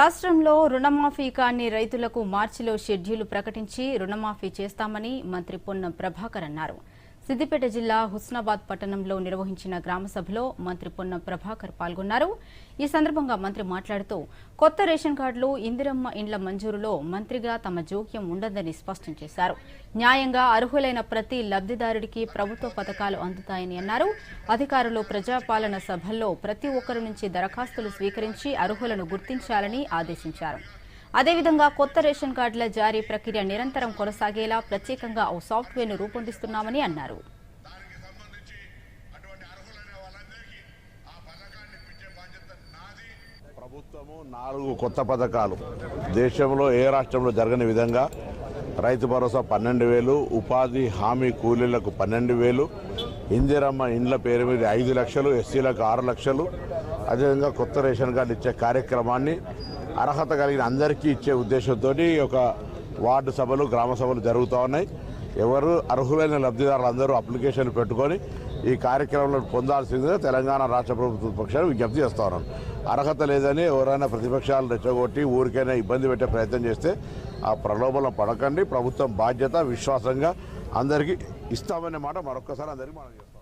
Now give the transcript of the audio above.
రాష్ట్రంలో రుణమాఫీ కాని రైతులకు మార్చిలో షెడ్యూల్ ప్రకటించి రుణమాఫీ చేస్తామని మంత్రి పొన్నం ప్రభాకర్ అన్నారు. సిద్దిపేట జిల్లా హుస్నాబాద్ పట్టణంలో నిర్వహించిన గ్రామ సభలో మంత్రి పొన్నం ప్రభాకర్ పాల్గొన్నారు. ఈ సందర్భంగా మంత్రి మాట్లాడుతూ కొత్త రేషన్ కార్డులు ఇందిరమ్మ ఇండ్ల మంజూరులో మంత్రిగా తమ జోక్యం ఉండదని స్పష్టం చేశారు. న్యాయంగా అర్హులైన ప్రతి లబ్ధిదారుడికి ప్రభుత్వ పథకాలు అందుతాయని అన్నారు. అధికారులు ప్రజాపాలన సభల్లో ప్రతి ఒక్కరి నుంచి దరఖాస్తులు స్వీకరించి అర్హులను గుర్తించాలని ఆదేశించారు. అదేవిధంగా కొత్త రేషన్ కార్డుల జారీ ప్రక్రియ నిరంతరం కొనసాగేలా ప్రత్యేకంగా ఓ సాఫ్ట్వేర్ను రూపొందిస్తున్నామని అన్నారు. ప్రభుత్వము నాలుగు కొత్త పథకాలు. దేశంలో ఏ రాష్ట్రంలో జరగని విధంగా రైతు భరోసా పన్నెండు వేలు ఉపాధి హామీ కూలీలకు పన్నెండు వేలు ఇందిరమ్మ ఇండ్ల పేరు మీద ఐదు లక్షలు ఎస్సీలకు ఆరు లక్షలు అదేవిధంగా కొత్త రేషన్ కార్డు ఇచ్చే కార్యక్రమాన్ని అర్హత కలిగిన అందరికీ ఇచ్చే ఉద్దేశంతో ఒక వార్డు సభలు గ్రామ సభలు జరుగుతూ ఉన్నాయి. ఎవరు అర్హులైన లబ్ధిదారులందరూ అప్లికేషన్లు పెట్టుకొని ఈ కార్యక్రమంలో పొందాల్సిందిగా తెలంగాణ రాష్ట్ర ప్రభుత్వ పక్షాలు విజ్ఞప్తి చేస్తా ఉన్నాను అర్హత లేదని ఎవరైనా ప్రతిపక్షాలు రెచ్చగొట్టి ఊరికైనా ఇబ్బంది పెట్టే ప్రయత్నం చేస్తే ఆ ప్రలోభనం పడకండి. ప్రభుత్వం బాధ్యత విశ్వాసంగా అందరికీ ఇస్తామనే మాట మరొక్కసారి అందరికీ మనం చేస్తాం